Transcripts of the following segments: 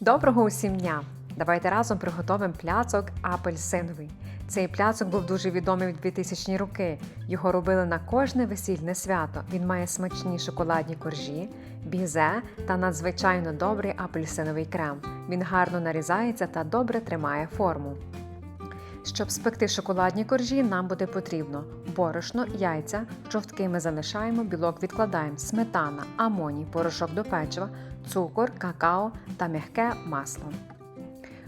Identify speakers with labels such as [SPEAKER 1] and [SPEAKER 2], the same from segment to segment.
[SPEAKER 1] Доброго усім дня! Давайте разом приготуємо пляцок апельсиновий. Цей пляцок був дуже відомий в 2000-ні роки. Його робили на кожне весільне свято. Він має смачні шоколадні коржі, бізе та надзвичайно добрий апельсиновий крем. Він гарно нарізається та добре тримає форму. Щоб спекти шоколадні коржі, нам буде потрібно борошно, яйця, жовтки ми залишаємо, білок відкладаємо, сметана, амоній, порошок до печива, цукор, какао та м'яке масло.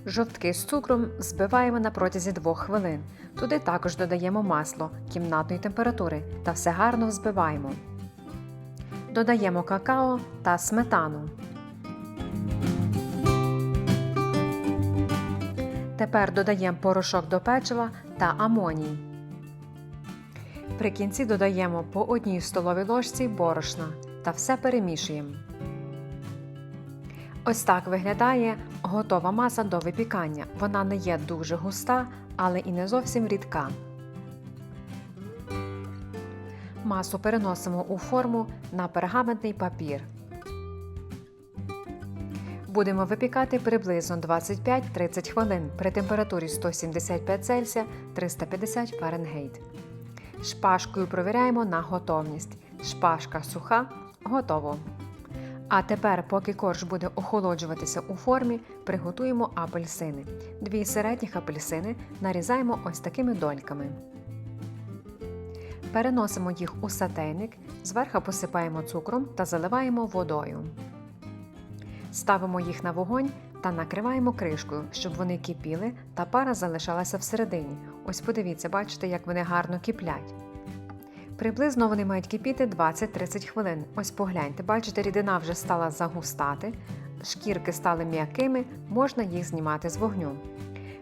[SPEAKER 1] Жовтки з цукром збиваємо на протязі 2 хвилин. Туди також додаємо масло кімнатної температури та все гарно взбиваємо. Додаємо какао та сметану. Тепер додаємо порошок до печива та амоній. При кінці додаємо по одній столовій ложці борошна та все перемішуємо. Ось так виглядає готова маса до випікання. Вона не є дуже густа, але і не зовсім рідка. Масу переносимо у форму на пергаментний папір. Будемо випікати приблизно 25-30 хвилин при температурі 175 Цельсія 350 Фаренгейт. Шпажкою провіряємо на готовність. Шпажка суха, готово. А тепер, поки корж буде охолоджуватися у формі, приготуємо апельсини. Дві середніх апельсини нарізаємо ось такими дольками. Переносимо їх у сатейник, зверху посипаємо цукром та заливаємо водою. Ставимо їх на вогонь та накриваємо кришкою, щоб вони кипіли та пара залишалася всередині. Ось подивіться, бачите, як вони гарно киплять. Приблизно вони мають кипіти 20-30 хвилин. Ось погляньте, бачите, рідина вже стала загустати, шкірки стали м'якими, можна їх знімати з вогню.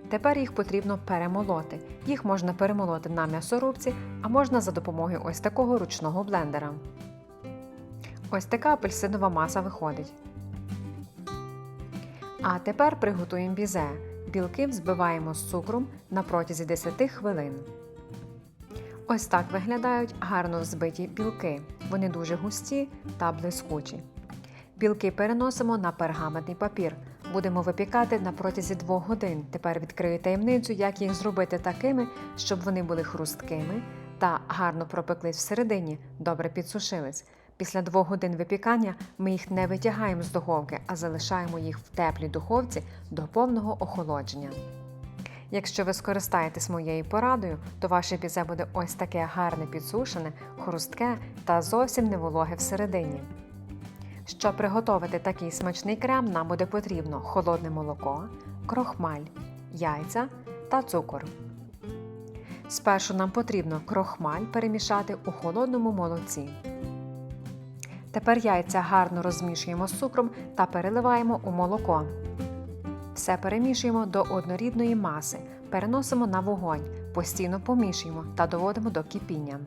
[SPEAKER 1] Тепер їх потрібно перемолоти. Їх можна перемолоти на м'ясорубці, а можна за допомогою ось такого ручного блендера. Ось така апельсинова маса виходить. А тепер приготуємо бізе. Білки взбиваємо з цукром на протязі 10 хвилин. Ось так виглядають гарно взбиті білки. Вони дуже густі та блискучі. Білки переносимо на пергаментний папір. Будемо випікати на протязі 2 годин. Тепер відкрию таємницю, як їх зробити такими, щоб вони були хрусткими та гарно пропеклись всередині, добре підсушились. Після 2 годин випікання ми їх не витягаємо з духовки, а залишаємо їх в теплій духовці до повного охолодження. Якщо ви скористаєтесь моєю порадою, то ваше бізе буде ось таке гарне підсушене, хрустке та зовсім не вологе всередині. Щоб приготувати такий смачний крем, нам буде потрібно холодне молоко, крохмаль, яйця та цукор. Спершу нам потрібно крохмаль перемішати у холодному молоці. Тепер яйця гарно розмішуємо з цукром та переливаємо у молоко. Все перемішуємо до однорідної маси, переносимо на вогонь, постійно помішуємо та доводимо до кипіння.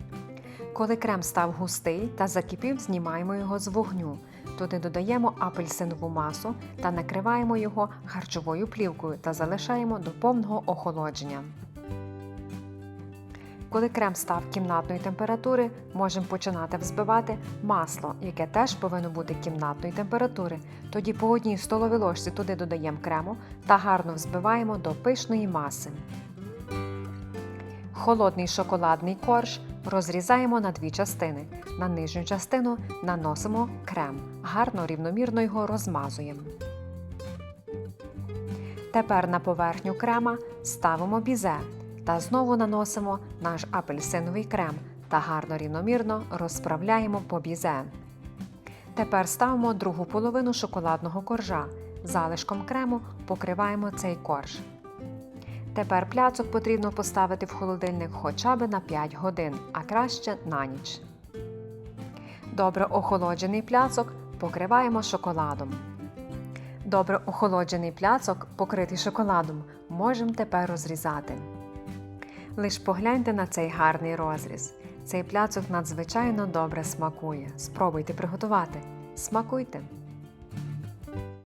[SPEAKER 1] Коли крем став густий та закипів, знімаємо його з вогню. Туди додаємо апельсинову масу та накриваємо його харчовою плівкою та залишаємо до повного охолодження. Коли крем став кімнатної температури, можемо починати взбивати масло, яке теж повинно бути кімнатної температури. Тоді по одній столовій ложці туди додаємо крему та гарно взбиваємо до пишної маси. Холодний шоколадний корж розрізаємо на дві частини. На нижню частину наносимо крем, гарно рівномірно його розмазуємо. Тепер на поверхню крема ставимо бізе та знову наносимо наш апельсиновий крем та гарно рівномірно розправляємо по бізе. Тепер ставимо другу половину шоколадного коржа. Залишком крему покриваємо цей корж. Тепер пляцок потрібно поставити в холодильник хоча б на 5 годин, а краще на ніч. Добре охолоджений пляцок покриваємо шоколадом. Добре охолоджений пляцок, покритий шоколадом, можемо тепер розрізати. Лиш погляньте на цей гарний розріз. Цей пляцок надзвичайно добре смакує. Спробуйте приготувати. Смакуйте!